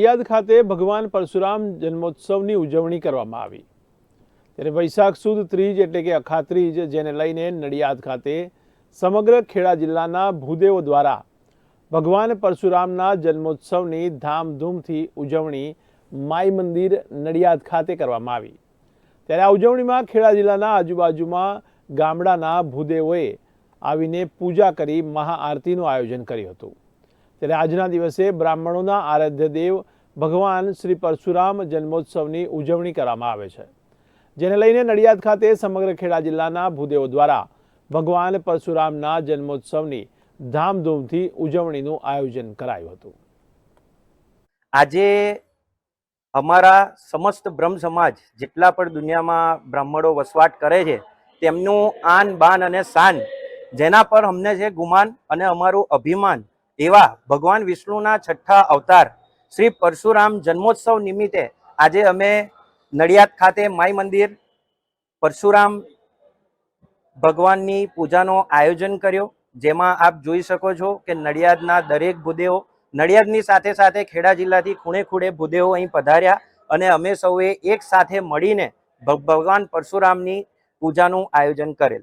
નડિયાદ ખાતે ભગવાન પરશુરામ જન્મોત્સવની ઉજવણી કરવામાં આવી. ત્યારે વૈશાખ સુદ ત્રીજ એટલે કે અખાત્રીજ જેને લઈને નડિયાદ ખાતે સમગ્ર ખેડા જિલ્લાના ભૂદેવો દ્વારા ભગવાન પરશુરામના જન્મોત્સવની ધામધૂમથી ઉજવણી માઈ મંદિર નડિયાદ ખાતે કરવામાં આવી. ત્યારે આ ઉજવણીમાં ખેડા જિલ્લાના આજુબાજુમાં ગામડાના ભૂદેવોએ આવીને પૂજા કરી મહાઆરતીનું આયોજન કર્યું હતું. ત્યારે આજના દિવસે બ્રાહ્મણોના આરાધ્ય દેવ ભગવાન શ્રી પરશુરામ જન્મોત્સવની ઉજવણી કરવામાં આવે છે. જેને લઈને નડિયાદ ખાતે સમગ્ર ખેડા જિલ્લાના ભૂદેવો દ્વારા ભગવાન પરશુરામના જન્મોત્સવની ધામધૂમથી ઉજવણીનું આયોજન કરાયું હતું. આજે અમારા સમસ્ત બ્રહ્મ સમાજ જેટલા પણ દુનિયામાં બ્રાહ્મણો વસવાટ કરે છે, તેમનું આન બાન અને શાન જેના પર અમને છે ગુમાન અને અમારું અભિમાન એવા ભગવાન વિષ્ણુના છઠ્ઠા અવતાર શ્રી પરશુરામ જન્મોત્સવ નિમિત્તે આજે અમે નડિયાદ ખાતે માઈ મંદિર પરશુરામ ભગવાનની પૂજાનો આયોજન કર્યો. જેમાં આપ જોઈ શકો છો કે નડિયાદના દરેક ભૂદેવો, નડિયાદની સાથે સાથે ખેડા જિલ્લાથી ખૂણે ખૂણે ભૂદેવો અહીં પધાર્યા અને અમે સૌએ એક સાથે મળીને ભગ- ભગવાન પરશુરામની પૂજાનું આયોજન કરેલ.